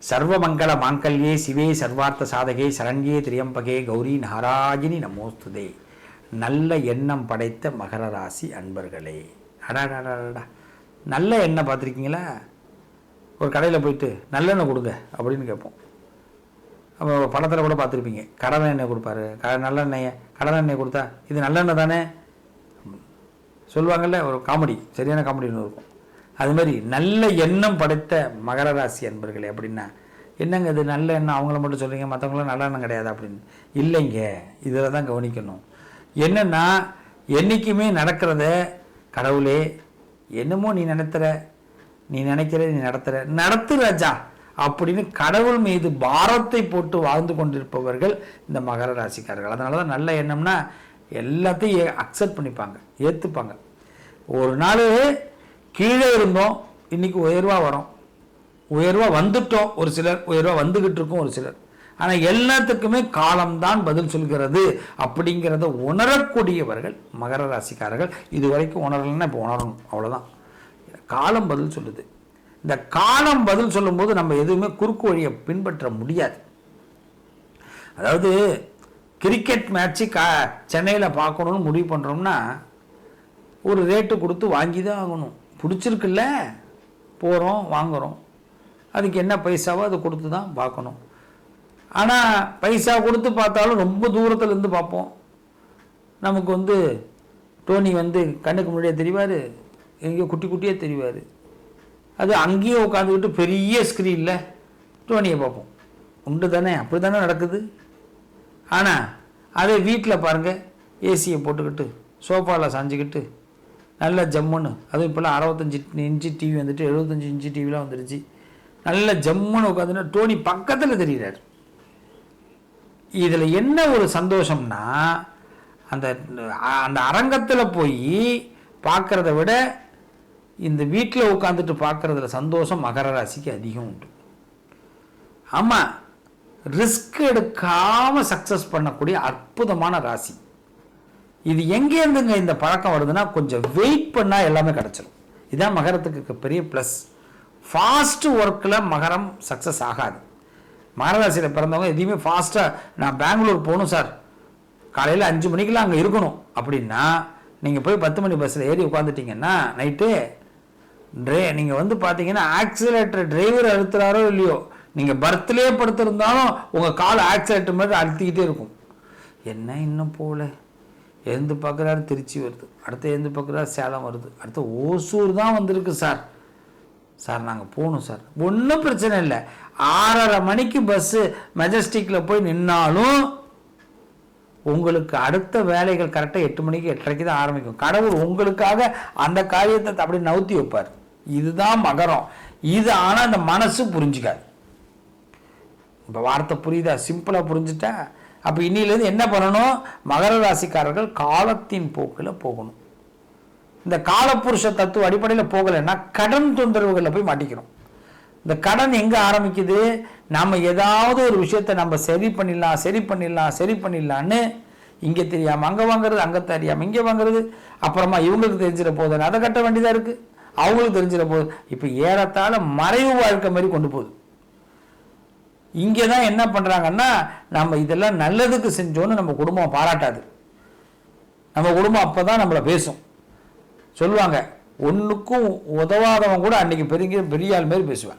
சர்வமங்கள மாங்கல்யே சிவே சர்வார்த்த சாதகே சரண்யே திரியம்பகே கௌரி நாராயணி நமோஸ்துதே. நல்ல எண்ணம் படைத்த மகர ராசி அன்பர்களே. அடாடாடாடா நல்ல எண்ணெய் பார்த்துருக்கீங்களா ஒரு கடையில் போயிட்டு நல்லெண்ணெய் கொடுங்க அப்படின்னு கேட்போம் அப்போ படத்தில் கூட பார்த்துருப்பீங்க கடலை எண்ணெய் கொடுப்பாரு க நல்லெண்ணெயை கடலை எண்ணெய் கொடுத்தா இது நல்லெண்ணெய் தானே சொல்லுவாங்கள்ல ஒரு காமெடி சரியான காமெடி ஒன்று இருக்கும் அது மாதிரி நல்ல எண்ணம் படைத்த மகர ராசி அன்பர்களே அப்படின்னா என்னங்க இது நல்ல எண்ணம்? அவங்கள மட்டும் சொல்றீங்க மற்றவங்களாம் நல்ல எண்ணம் கிடையாது அப்படின்னு. இல்லைங்க. இதில் தான் கவனிக்கணும். என்னன்னா என்றைக்குமே நடக்கிறத கடவுளே என்னமோ நீ நினைத்துற நீ நினைக்கிற நீ நடத்துகிற நடத்து ராஜா! அப்படின்னு கடவுள் மீது பாரத்தை போட்டு வாழ்ந்து கொண்டிருப்பவர்கள் இந்த மகர ராசிக்காரர்கள். அதனால தான் நல்ல எண்ணம்னா எல்லாத்தையும் அக்செப்ட் பண்ணிப்பாங்க ஏற்றுப்பாங்க ஒரு நாள் கீழே இருந்தோம் இன்றைக்கி உயர்வாக வரோம் உயர்வாக வந்துட்டோம் ஒரு சிலர். உயர்வாக வந்துக்கிட்டு இருக்கோம் ஒரு சிலர். ஆனால் எல்லாத்துக்குமே காலம்தான் பதில் சொல்கிறது. அப்படிங்கிறத உணரக்கூடியவர்கள் மகர ராசிக்காரர்கள் இது வரைக்கும் உணரலைன்னா இப்போ உணரணும் அவ்வளோதான் காலம் பதில் சொல்லுது. இந்த காலம் பதில் சொல்லும்போது நம்ம எதுவுமே குறுக்கு வழியை பின்பற்ற முடியாது. அதாவது கிரிக்கெட் மேட்ச்சு கா சென்னையில் பார்க்கணுன்னு முடிவு பண்ணுறோம்னா ஒரு ரேட்டு கொடுத்து வாங்கி தான் ஆகணும். பிடிச்சிருக்குல்ல போகிறோம் வாங்குகிறோம் அதுக்கு என்ன பைசாவோ அதை கொடுத்து தான் பார்க்கணும். ஆனால் பைசா கொடுத்து பார்த்தாலும் ரொம்ப தூரத்துலேருந்து பார்ப்போம். நமக்கு வந்து டோனி வந்து கண்ணுக்கு முன்னாடியே தெரிவார் எங்கேயோ குட்டி குட்டியே தெரிவார். அது அங்கேயே உட்காந்துக்கிட்டு பெரிய ஸ்க்ரீனில் டோனியை பார்ப்போம். உண்டு தானே அப்படி தானே நடக்குது? ஆனால் அதே வீட்டில் பாருங்கள் ஏசியை போட்டுக்கிட்டு சோஃபாவில் சாஞ்சிக்கிட்டு நல்ல ஜம்முன்னு. அதுவும் இப்போல்லாம் அறுபத்தஞ்சி இன்ச்சு டிவி வந்துட்டு எழுபத்தஞ்சி இன்ச்சு டிவிலாம் வந்துடுச்சு நல்ல ஜம்முன்னு உட்காந்துன்னா டோனி பக்கத்தில் தெரிகிறார் இதில் என்ன ஒரு சந்தோஷம்னா அந்த அந்த அரங்கத்தில் போய் பார்க்குறத விட இந்த வீட்டில் உட்காந்துட்டு பார்க்குறதுல சந்தோஷம் மகர ராசிக்கு அதிகம் உண்டு. ஆமாம் ரிஸ்க் எடுக்காமல் சக்ஸஸ் பண்ணக்கூடிய அற்புதமான ராசி. இது எங்கேருந்துங்க இந்த பழக்கம் வருதுன்னா கொஞ்சம் வெயிட் பண்ணால் எல்லாமே கிடச்சிரும். இதான் மகரத்துக்கு பெரிய ப்ளஸ் ஃபாஸ்ட்டு ஒர்க்கில் மகரம் சக்ஸஸ் ஆகாது. மகரராசியில் பிறந்தவங்க எதையுமே ஃபாஸ்ட்டாக நான் பெங்களூர் போகணும் சார். காலையில் அஞ்சு மணிக்கெல்லாம் அங்கே இருக்கணும். அப்படின்னா நீங்கள் போய் பத்து மணி பஸ்ஸில் ஏறி உட்காந்துட்டீங்கன்னா நைட்டு ட்ரே நீங்கள் வந்து பார்த்தீங்கன்னா ஆக்சிலேட்டர் டிரைவர் அழுத்துறாரோ இல்லையோ நீங்கள் பர்த்லேயே படுத்திருந்தாலும் உங்கள் கால் ஆக்சிலேட்டர் மாதிரி அழுத்திக்கிட்டே இருக்கும். என்ன இன்னும் போகல எழுந்து பார்க்குறாரு திருச்சி வருது. அடுத்து எழுந்து பார்க்குறாரு சேலம் வருது. அடுத்து ஓசூர் தான் வந்திருக்கு சார். சார் நாங்கள் போகணும் சார். ஒன்றும் பிரச்சனை இல்லை. ஆறரை மணிக்கு பஸ்ஸு மெஜஸ்டிக்கில் போய் நின்னாலும் உங்களுக்கு அடுத்த வேலைகள் கரெக்டாக எட்டு மணிக்கு எட்டரைக்கு தான் ஆரம்பிக்கும். கடவுள் உங்களுக்காக அந்த காரியத்தை அப்படி நவுத்தி வைப்பார். இதுதான் மகரம். இது ஆனால் அந்த மனசு புரிஞ்சுக்காது. இப்போ வார்த்தை புரியுதா? சிம்பிளாக புரிஞ்சுட்டா அப்போ இன்னிலேருந்து என்ன பண்ணணும்? மகர ராசிக்காரர்கள் காலத்தின் போக்கில் போகணும். இந்த காலப்புருஷ தத்துவ அடிப்படையில் போகலைன்னா கடன் தொந்தரவுகளில் போய் மாட்டிக்கிறோம். இந்த கடன் எங்கே ஆரம்பிக்குது? நம்ம ஏதாவது ஒரு விஷயத்தை நம்ம சரி பண்ணிடலாம் சரி பண்ணிடலாம் சரி பண்ணிடலான்னு இங்கே தெரியாமல் அங்கே வாங்குறது அங்கே தெரியாமல் இங்கே வாங்குறது. அப்புறமா இவங்களுக்கு தெரிஞ்சிட போதுன்னு அதை கட்ட வேண்டியதாக இருக்குது அவங்களுக்கு தெரிஞ்சிட போகுது. இப்போ ஏறத்தாழ மறைவு வாழ்க்கை மாதிரி கொண்டு போகுது. இங்கே தான் என்ன பண்ணுறாங்கன்னா நம்ம இதெல்லாம் நல்லதுக்கு செஞ்சோன்னு நம்ம குடும்பம் பாராட்டாது. நம்ம குடும்பம் அப்போ தான் நம்மளை பேசும். சொல்லுவாங்க ஒன்றுக்கும் உதவாதவன் கூட அன்னைக்கு பெரிய பெரிய ஆள் மாரி பேசுவேன்.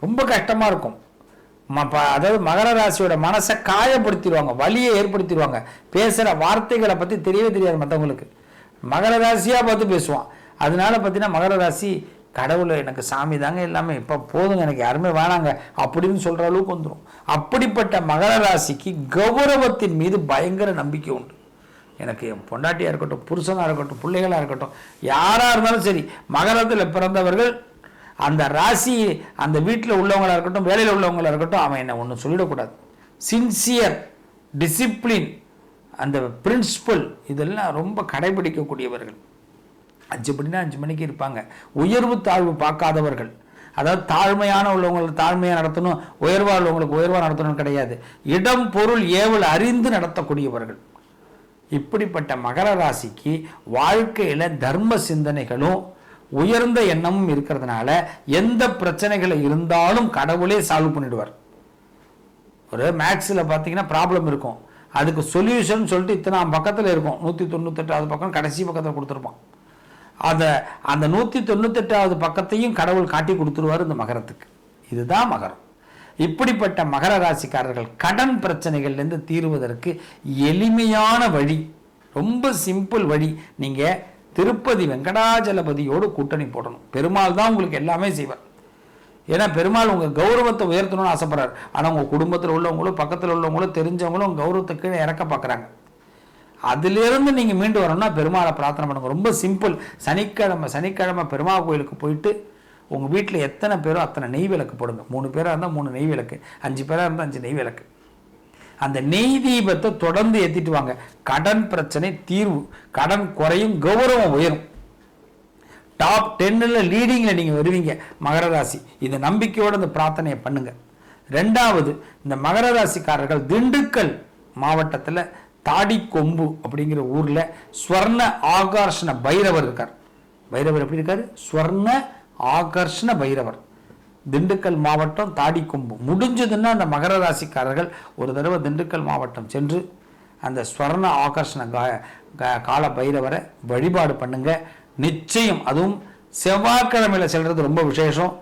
ரொம்ப கஷ்டமாக இருக்கும். ம- அதாவது மகர ராசியோட மனசை காயப்படுத்திடுவாங்க வலியை ஏற்படுத்திடுவாங்க. பேசுகிற வார்த்தைகளை பற்றி தெரியவே தெரியாது மற்றவங்களுக்கு மகர ராசியாக பார்த்து பேசுவான். அதனால பார்த்தீங்கன்னா மகர ராசி கடவுளை எனக்கு சாமி தாங்க எல்லாமே. இப்போ போதுங்க எனக்கு யாருமே வேணாங்க. அப்படின்னு சொல்கிற அளவுக்கு வந்துடும் அப்படிப்பட்ட மகர ராசிக்கு கௌரவத்தின் மீது பயங்கர நம்பிக்கை உண்டு. எனக்கு என் பொண்டாட்டியாக இருக்கட்டும் புருஷனாக இருக்கட்டும் பிள்ளைகளாக இருக்கட்டும் யாராக இருந்தாலும் சரி மகரத்தில் பிறந்தவர்கள் அந்த ராசி அந்த வீட்டில் உள்ளவங்களாக இருக்கட்டும் வேலையில் உள்ளவங்களாக இருக்கட்டும் அவன் என்ன ஒன்றும் சொல்லிடக்கூடாது. சின்சியர் டிசிப்ளின் அந்த பிரின்சிபல் இதெல்லாம் ரொம்ப கடைபிடிக்கக்கூடியவர்கள். அஞ்சு மணினா அஞ்சு மணிக்கு இருப்பாங்க. உயர்வு தாழ்வு பார்க்காதவர்கள். அதாவது தாழ்மையான உள்ளவங்களுக்கு தாழ்மையாக நடத்தணும் உயர்வாக உள்ளவங்களுக்கு உயர்வாக நடத்தணும் கிடையாது. இடம் பொருள் ஏவல் அறிந்து நடத்தக்கூடியவர்கள். இப்படிப்பட்ட மகர ராசிக்கு வாழ்க்கையில் தர்ம சிந்தனைகளும் உயர்ந்த எண்ணமும் இருக்கிறதுனால எந்த பிரச்சனைகள் இருந்தாலும் கடவுளே சால்வ் பண்ணிடுவார். ஒரு மேக்ஸில் பார்த்தீங்கன்னா ப்ராப்ளம் இருக்கும். அதுக்கு சொல்யூஷன் சொல்லிட்டு இத்தனை பக்கத்தில் இருக்கும். நூற்றி தொண்ணூத்தெட்டாவது பக்கம் கடைசி பக்கத்தில் கொடுத்துருப்பான். அதை அந்த நூற்றி தொண்ணூத்தெட்டாவது பக்கத்தையும் கடவுள் காட்டி கொடுத்துருவார் இந்த மகரத்துக்கு. இதுதான் மகரம். இப்படிப்பட்ட மகர ராசிக்காரர்கள் கடன் பிரச்சனைகள்லேருந்து தீர்வதற்கு எளிமையான வழி ரொம்ப சிம்பிள் வழி. நீங்கள் திருப்பதி வெங்கடாஜலபதியோடு கூட்டணி போடணும். பெருமாள் தான் உங்களுக்கு எல்லாமே செய்வார். ஏன்னா பெருமாள் உங்கள் கௌரவத்தை உயர்த்தணும்னு ஆசைப்படுறாரு. ஆனால் உங்கள் குடும்பத்தில் உள்ளவங்களும் பக்கத்தில் உள்ளவங்களும் தெரிஞ்சவங்களும் கௌரவத்தை கீழே இறக்க பார்க்குறாங்க. அதிலிருந்து நீங்கள் மீண்டு வரணும்னா பெருமாளை பிரார்த்தனை பண்ணுங்க. ரொம்ப சிம்பிள் சனிக்கிழமை சனிக்கிழமை பெருமாள் கோயிலுக்கு போயிட்டு உங்கள் வீட்டில் எத்தனை பேரோ அத்தனை நெய் விளக்கு போடுங்க. மூணு பேராக இருந்தால் மூணு நெய் விளக்கு. அஞ்சு பேராக இருந்தால் அஞ்சு நெய் விளக்கு. அந்த நெய் தீபத்தை தொடர்ந்து ஏற்றிட்டு வாங்க. கடன் பிரச்சனை தீர்வு. கடன் குறையும் கௌரவம் உயரும். டாப் டென்னில் லீடிங்கில் நீங்கள் வருவீங்க. மகர ராசி. இந்த நம்பிக்கையோடு இந்த பிரார்த்தனையை பண்ணுங்கள் ரெண்டாவது இந்த மகர ராசிக்காரர்கள் திண்டுக்கல் மாவட்டத்தில் தாடிக்கொம்பு அப்படிங்கிற ஊரில் ஸ்வர்ண ஆகர்ஷண பைரவர் இருக்கார். பைரவர் எப்படி இருக்காரு? ஸ்வர்ண ஆகர்ஷண பைரவர். திண்டுக்கல் மாவட்டம் தாடிக்கொம்பு முடிஞ்சதுன்னா அந்த மகர ராசிக்காரர்கள் ஒரு தடவை திண்டுக்கல் மாவட்டம் சென்று அந்த ஸ்வர்ண ஆகர்ஷண கால பைரவரை வழிபாடு பண்ணுங்க. நிச்சயம் அதுவும் செவ்வாய்க்கிழமையில செல்றது ரொம்ப விசேஷம்.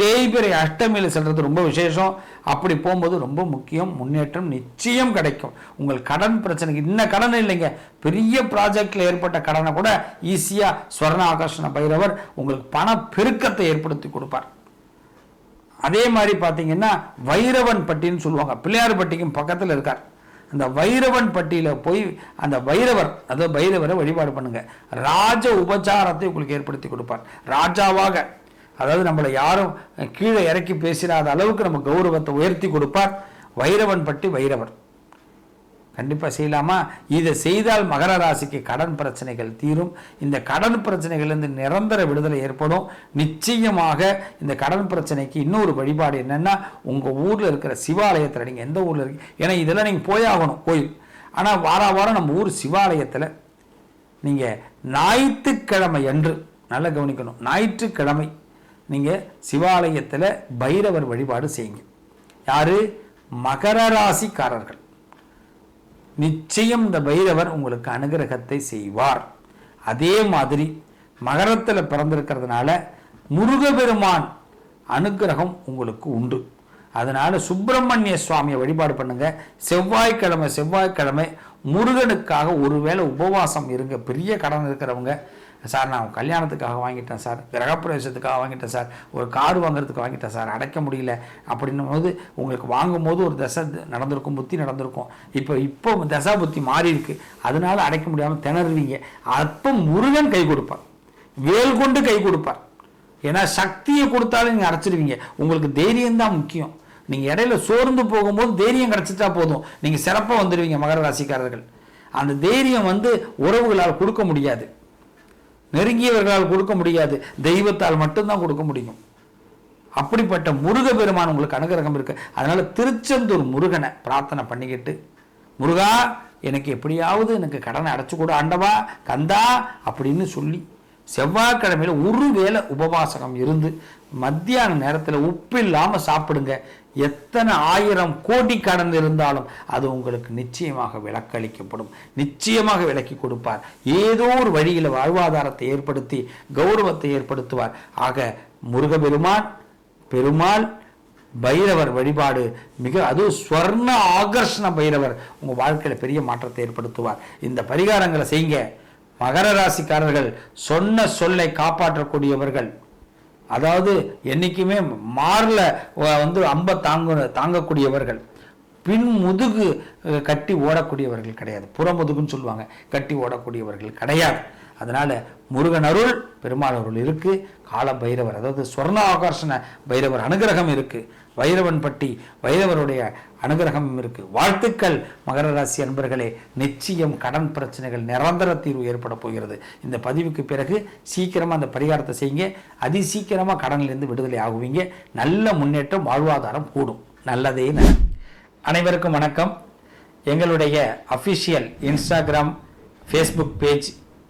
தேய்பிறை அஷ்டமியில் செல்றது ரொம்ப விசேஷம். அப்படி போகும்போது ரொம்ப முக்கியம். முன்னேற்றம் நிச்சயம் கிடைக்கும். உங்கள் கடன் பிரச்சனைக்கு இன்ன கடன் இல்லைங்க. பெரிய ப்ராஜெக்டில் ஏற்பட்ட கடனை கூட ஈஸியாக ஸ்வர்ண ஆகர்ஷண பைரவர் உங்களுக்கு பண பெருக்கத்தை ஏற்படுத்தி கொடுப்பார். அதே மாதிரி பார்த்தீங்கன்னா வைரவன் பட்டின்னு சொல்லுவாங்க. பிள்ளையார் பட்டிக்கும் பக்கத்தில் இருக்கார். அந்த வைரவன் பட்டியில் போய் அந்த வைரவர் அதாவது பைரவரை வழிபாடு பண்ணுங்க. ராஜ உபச்சாரத்தை உங்களுக்கு ஏற்படுத்தி கொடுப்பார். ராஜாவாக அதாவது நம்மளை யாரும் கீழே இறக்கி பேசிடாத அளவுக்கு நம்ம கௌரவத்தை உயர்த்தி கொடுப்பார். வைரவன் பட்டி வைரவர். கண்டிப்பாக செய்யலாமா? இதை செய்தால் மகர ராசிக்கு கடன் பிரச்சனைகள் தீரும். இந்த கடன் பிரச்சனைகள்லேருந்து நிரந்தர விடுதலை ஏற்படும். நிச்சயமாக இந்த கடன் பிரச்சனைக்கு இன்னொரு வழிபாடு என்னென்னா உங்கள் ஊரில் இருக்கிற சிவாலயத்தில் நீங்கள் எந்த ஊரில் இருக்கு ஏன்னா இதெல்லாம் நீங்கள் போயாகணும் கோயில். ஆனால் வார வாரம் நம்ம ஊர் சிவாலயத்தில் நீங்கள் ஞாயிற்றுக்கிழமை அன்று நல்லா கவனிக்கணும். ஞாயிற்றுக்கிழமை நீங்கள் சிவாலயத்தில் பைரவர் வழிபாடு செய்யுங்க. யார்? மகர ராசிக்காரர்கள். நிச்சயம் இந்த பைரவர் உங்களுக்கு அனுகிரகத்தை செய்வார். அதே மாதிரி மகரத்தில் பிறந்திருக்கிறதுனால முருகபெருமான் அனுகிரகம் உங்களுக்கு உண்டு. அதனால் சுப்பிரமணிய சுவாமியை வழிபாடு பண்ணுங்கள் செவ்வாய்க்கிழமை செவ்வாய்க்கிழமை முருகனுக்காக ஒருவேளை உபவாசம் இருங்க. பெரிய கடன் இருக்கிறவங்க சார் நான் கல்யாணத்துக்காக வாங்கிட்டேன் சார். கிரகப்பிரவேசத்துக்காக வாங்கிட்டேன் சார். ஒரு கார் வாங்குறதுக்கு வாங்கிட்டேன் சார். அடைக்க முடியல. அப்படின்னும் போது உங்களுக்கு வாங்கும் போது ஒரு தசை நடந்திருக்கும் புத்தி நடந்திருக்கும். இப்போ இப்போ தசா புத்தி மாறி இருக்கு. அதனால அடைக்க முடியாமல் திணறுவீங்க அப்போ முருகன் கை கொடுப்பார். வேல் கொண்டு கை கொடுப்பார். ஏன்னா சக்தியை கொடுத்தாலும் நீங்கள் அடைச்சிடுவீங்க உங்களுக்கு தைரியம் தான் முக்கியம். நீங்கள் இடையில சோர்ந்து போகும்போது தைரியம் கிடச்சிட்டா போதும். நீங்கள் சிறப்பாக வந்துடுவீங்க மகர ராசிக்காரர்கள். அந்த தைரியம் வந்து உறவுகளால் கொடுக்க முடியாது. நெருங்கியவர்களால் கொடுக்க முடியாது. தெய்வத்தால் மட்டும்தான் கொடுக்க முடியும். அப்படிப்பட்ட முருக பெருமான் உங்களுக்கு அனுகிரகம் இருக்கு. அதனால திருச்செந்தூர் முருகனை பிரார்த்தனை பண்ணிக்கிட்டு முருகா எனக்கு எப்படியாவது எனக்கு கடனை அடைச்சு கூட ஆண்டவா கந்தா அப்படின்னு சொல்லி செவ்வாய்க்கிழமையில் ஒரு வேளை உபவாசகம் இருந்து மத்தியான நேரத்தில் உப்பு இல்லாமல் சாப்பிடுங்க. எத்தனை ஆயிரம் கோடி கடன் இருந்தாலும் அது உங்களுக்கு நிச்சயமாக விலக்களிக்கப்படும். நிச்சயமாக விலக்கி கொடுப்பார். ஏதோ ஒரு வழியில் வாழ்வாதாரத்தை ஏற்படுத்தி கௌரவத்தை ஏற்படுத்துவார். ஆக முருகபெருமான் பெருமாள் பைரவர் வழிபாடு மிக அதுவும் ஸ்வர்ண ஆகர்ஷண பைரவர் உங்கள் வாழ்க்கையில் பெரிய மாற்றத்தை ஏற்படுத்துவார். இந்த பரிகாரங்களை செய்யுங்க. மகர ராசிக்காரர்கள் சொன்ன சொல்லை காப்பாற்றக்கூடியவர்கள். அதாவது என்றைக்குமே மாறில் வந்து அம்ப தாங்க தாங்கக்கூடியவர்கள். பின் முதுகு கட்டி ஓடக்கூடியவர்கள் கிடையாது. புறமுதுகுன்னு சொல்லுவாங்க. கட்டி ஓடக்கூடியவர்கள் கிடையாது. அதனால் முருகன் அருள் பெருமாள் அருள் இருக்குது கால பைரவர் அதாவது சொர்ண ஆகர்ஷண பைரவர் அனுகிரகம் இருக்குது வைரவன் பட்டி வைரவருடைய அனுகிரகம் இருக்குது வாழ்த்துக்கள் மகர ராசி அன்பர்களே. நிச்சயம் கடன் பிரச்சனைகள் நிரந்தர தீர்வு ஏற்பட போகிறது. இந்த பதிவுக்கு பிறகு சீக்கிரமாக அந்த பரிகாரத்தை செய்யுங்க. அதி சீக்கிரமா கடனிலிருந்து விடுதலை ஆகுவீங்க. நல்ல முன்னேற்றம் வாழ்வாதாரம் கூடும். நல்லதே அனைவருக்கும் வணக்கம். எங்களுடைய official Instagram Facebook page